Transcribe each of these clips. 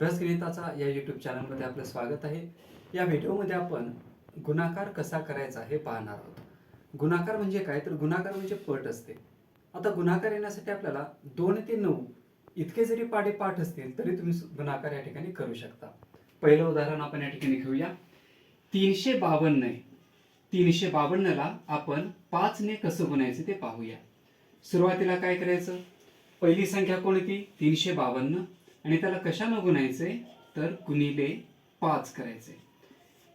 अभ्यास गणिताचा या यूट्यूब चॅनलमध्ये आपलं स्वागत आहे. या व्हिडिओमध्ये आपण गुणाकार कसा करायचा हे पाहणार आहोत. गुणाकार म्हणजे काय? तर गुणाकार म्हणजे पट असते. आता गुणाकार येण्यासाठी आपल्याला दोन ते नऊ इतके जरी पाडे पाठ असतील तरी तुम्ही गुणाकार या ठिकाणी करू शकता. पहिलं उदाहरण आपण या ठिकाणी घेऊया. तीनशे बावन्न तीनशे बावन्नला आपण पाचने कसं गुणायचं ते पाहूया. सुरुवातीला काय करायचं? पहिली संख्या कोणती? तीनशे बावन्न. आणि त्याला कशानं गुणायचे तर गुणिले पाच करायचे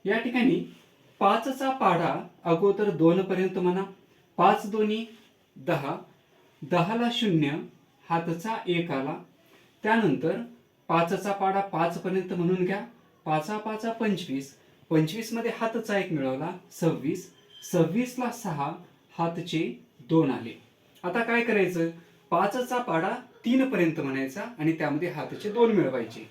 या ठिकाणी पाचचा पाढा अगोदर दोन पर्यंत म्हणा. पाच दोन्ही दहा. दहाला शून्य हातचा एक आला. त्यानंतर पाचचा पाडा पाच पर्यंत म्हणून घ्या. पाचा पाचा पंचवीस. पंचवीसमध्ये हातचा एक मिळवला सव्वीस. सव्वीसला सहा हातचे दोन आले. आता काय करायचं? पाचचा पाडा तीन पर्यंत म्हणायचा आणि त्यामध्ये हातचे दोन मिळवायचे.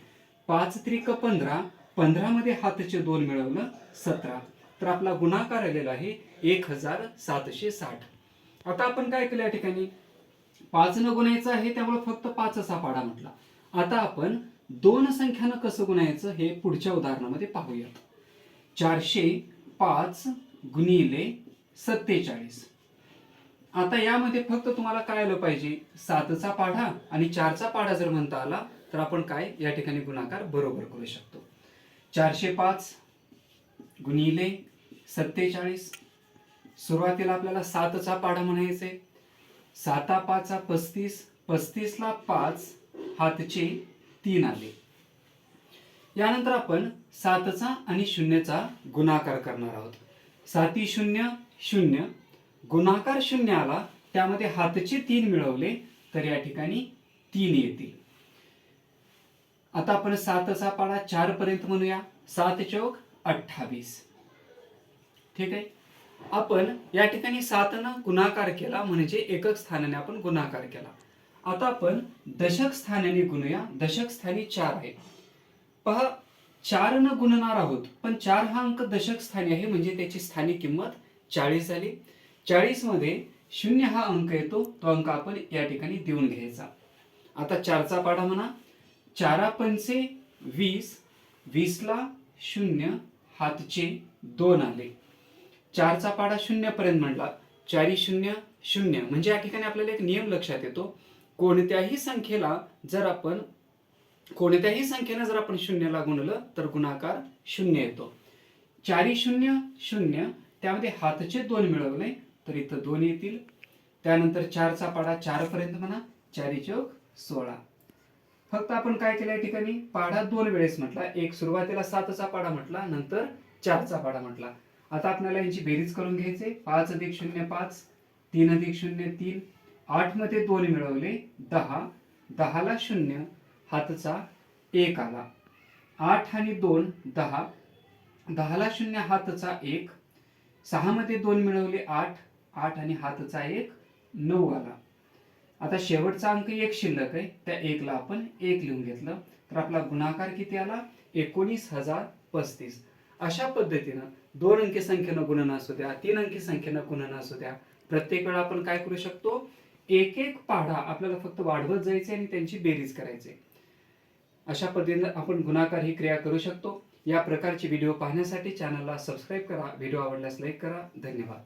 पाच त्रिक पंधरा पंधरा मध्ये हातचे दोन मिळवलं सतरा. तर आपला गुणाकार आलेला आहे एक हजार सातशे साठ आता आपण काय केलं या ठिकाणी? पाच न गुणायचं आहे त्यामुळे फक्त पाचचा पाडा म्हटला. आता आपण दोन संख्यानं कसं गुणायचं हे पुढच्या उदाहरणामध्ये पाहूयात. चारशे पाच गुणिले सत्तेचाळीस. आता यामध्ये फक्त तुम्हाला काय आलं पाहिजे? सातचा पाढा आणि चारचा पाढा जर म्हणता आला तर आपण काय? या ठिकाणी गुणाकार बरोबर करू शकतो. चारशे पाच गुणिले सत्तेचाळीस. सुरुवातीला आपल्याला सातचा पाढा म्हणायचे साता पाचा पस्तीस. पस्तीसला पाच हातचे तीन आले. यानंतर आपण सातचा आणि शून्यचा गुणाकार करणार आहोत. साती शून्य शून्य. गुणाकार शून्य आला त्यामध्ये हातचे तीन मिळवले तर या ठिकाणी तीन येतील. आता आपण सातचा पाडा चार पर्यंत म्हणूया. सात चौक अठ्ठावीस. ठीक आहे? आपण या ठिकाणी सातनं गुणाकार केला म्हणजे एकक स्थानाने आपण गुणाकार केला. आता आपण दशक स्थानाने गुणूया. दशक स्थानी चार आहे. पहा चार न गुणणार आहोत पण चार हा अंक दशक स्थानी आहे म्हणजे त्याची स्थानिक किंमत चाळीस झाली चाळीसमध्ये शून्य हा अंक येतो तो अंक आपण या ठिकाणी देऊन घ्यायचा. आता चारचा पाढा म्हणा. चारा पंचे वीस वीसला शून्य हातचे दोन आले. चारचा पाढा शून्यपर्यंत म्हणला. चारी शून्य शून्य. म्हणजे या ठिकाणी आपल्याला एक नियम लक्षात येतो. कोणत्याही संख्येला जर आपण कोणत्याही संख्येनं जर आपण शून्यला गुणलं तर गुणाकार शून्य येतो. चारी शून्य शून्य. त्यामध्ये हातचे दोन मिळवले. तर इथं दोन येतील. त्यानंतर चारचा पाडा चार पर्यंत म्हणा चारी चौक सोळा. फक्त आपण काय केलं या ठिकाणी? पाढा दोन वेळेस म्हटला. एक सुरुवातीला सातचा पाडा म्हटला नंतर चारचा पाडा म्हटला. आता आपल्याला यांची बेरीज करून घ्यायचे. पाच अधिक शून्य पाच तीन अधिक शून्य तीन आठमध्ये दोन मिळवले दहा. दहाला शून्य हातचा एक आला. आठ आणि दोन दहा. दहाला शून्य हातचा एक. सहा मध्ये दोन मिळवले आठ. आठ आणि हातचा एक नऊ आला. आता शेवटचा अंक एक शिल्लक आहे. त्या एकला आपण एक लिहून घेतलं. तर आपला गुणाकार किती आला? एकोणीस हजार पस्तीस. अशा पद्धतीनं दोन अंकी संख्येनं गुणन असू द्या तीन अंकी संख्येनं गुणन असू द्या प्रत्येक वेळा आपण काय करू शकतो? एक एक पाढा आपल्याला फक्त वाढवत जायचे आणि त्यांची बेरीज करायचे. अशा पद्धतीनं आपण गुणाकार ही क्रिया करू शकतो. या प्रकारचे व्हिडिओ पाहण्यासाठी चॅनलला सबस्क्राईब करा. व्हिडिओ आवडल्यास लाईक करा. धन्यवाद.